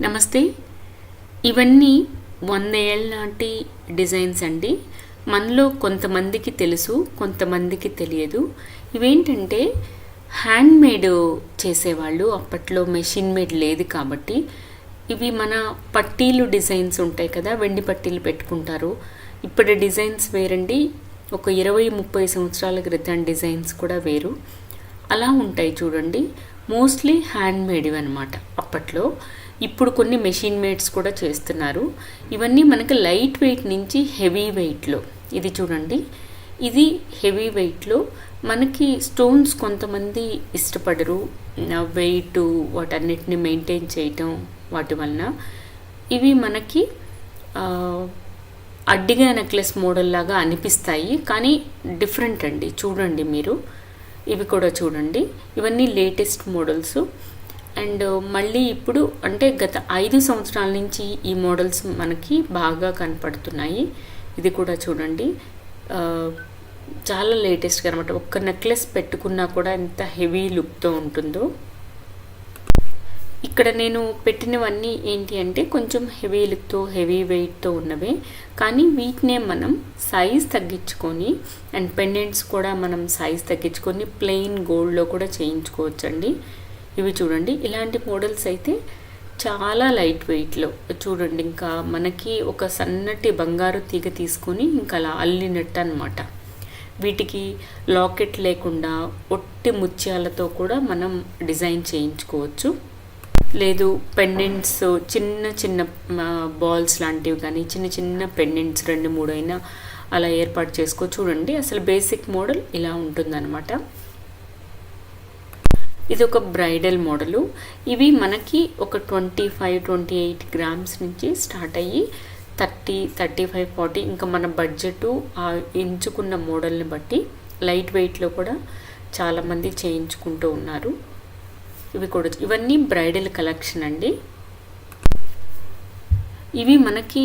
నమస్తే. ఇవన్నీ వంద ఏళ్ళ నాటి డిజైన్స్ అండి. మనలో కొంతమందికి తెలుసు కొంతమందికి తెలియదు. ఇవేంటంటే హ్యాండ్మేడ్ చేసేవాళ్ళు అప్పట్లో మెషిన్ మేడ్ లేదు కాబట్టి. ఇవి మన పట్టీలు డిజైన్స్ ఉంటాయి కదా వెండి పట్టీలు పెట్టుకుంటారు. ఇప్పటి డిజైన్స్ వేరండి. ఒక ఇరవై ముప్పై సంవత్సరాల క్రితం డిజైన్స్ కూడా వేరు. అలా ఉంటాయి చూడండి. మోస్ట్లీ హ్యాండ్ మేడ్ అనమాట అప్పట్లో. ఇప్పుడు కొన్ని మెషిన్ మేడ్స్ కూడా చేస్తున్నారు. ఇవన్నీ మనకి లైట్ వెయిట్ నుంచి హెవీ వెయిట్లో ఇది చూడండి. ఇది హెవీ వెయిట్లో మనకి స్టోన్స్ కొంతమంది ఇష్టపడరు. వెయిట్ వాటన్నిటిని మెయింటైన్ చేయటం వాటి వలన. ఇవి మనకి అడ్డిగా నెక్లెస్ మోడల్ లాగా అనిపిస్తాయి. కానీ డిఫరెంట్ అండి. చూడండి మీరు. ఇవి కూడా చూడండి. ఇవన్నీ లేటెస్ట్ మోడల్స్ అండ్ మళ్ళీ ఇప్పుడు అంటే గత ఐదు సంవత్సరాల నుంచి ఈ మోడల్స్ మనకి బాగా కనపడుతున్నాయి. ఇది కూడా చూడండి. చాలా లేటెస్ట్గా అనమాట ఒక్క నెక్లెస్ పెట్టుకున్నా కూడా ఎంత హెవీ లుక్తో ఉంటుందో. ఇక్కడ నేను పెట్టినవన్నీ ఏంటి అంటే కొంచెం హెవీ లుక్తో హెవీ వెయిట్తో ఉన్నవే. కానీ వీటినే మనం సైజ్ తగ్గించుకొని అండ్ పెండెంట్స్ కూడా మనం సైజ్ తగ్గించుకొని ప్లెయిన్ గోల్డ్లో కూడా చేయించుకోవచ్చండి. ఇవి చూడండి. ఇలాంటి మోడల్స్ అయితే చాలా లైట్ వెయిట్లో. చూడండి ఇంకా మనకి ఒక సన్నటి బంగారు తీగ తీసుకొని ఇంకా అలా అల్లినట్టు అనమాట వీటికి లాకెట్ లేకుండా ఒట్టి ముత్యాలతో కూడా మనం డిజైన్ చేయించుకోవచ్చు. లేదు పెండెంట్స్ చిన్న చిన్న బాల్స్ లాంటివి కానీ చిన్న చిన్న పెండెంట్స్ రెండు మూడు అయినా అలా ఏర్పాటు చేసుకో చూడండి. అసలు బేసిక్ మోడల్ ఇలా ఉంటుందన్నమాట. ఇది ఒక బ్రైడల్ మోడలు. ఇవి మనకి ఒక twenty five twenty eight grams నుంచి స్టార్ట్ అయ్యి థర్టీ థర్టీ ఫైవ్ ఫార్టీ ఇంకా మన బడ్జెట్ ఎంచుకున్న మోడల్ని బట్టి లైట్ వెయిట్లో కూడా చాలామంది చేయించుకుంటూ ఉన్నారు. ఇవి కూడా ఇవన్నీ బ్రైడల్ కలెక్షన్ అండి. ఇవి మనకి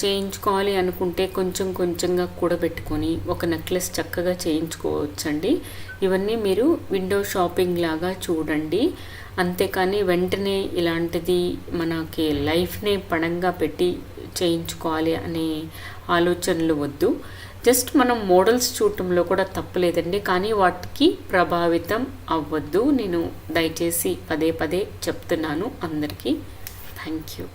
చేయించుకోవాలి అనుకుంటే కొంచెం కొంచెంగా కూడబెట్టుకొని ఒక నెక్లెస్ చక్కగా చేయించుకోవచ్చండి. ఇవన్నీ మీరు విండో షాపింగ్ లాగా చూడండి. అంతేకాని వెంటనే ఇలాంటిది మనకి లైఫ్నే పణంగా పెట్టి చేయించుకోవాలి అనే ఆలోచనలు వద్దు. జస్ట్ మనం మోడల్స్ చూడటంలో కూడా తప్పలేదండి. కానీ వాటికి ప్రభావితం అవ్వద్దు. నేను దయచేసి పదే పదే చెప్తున్నాను అందరికీ. Thank you.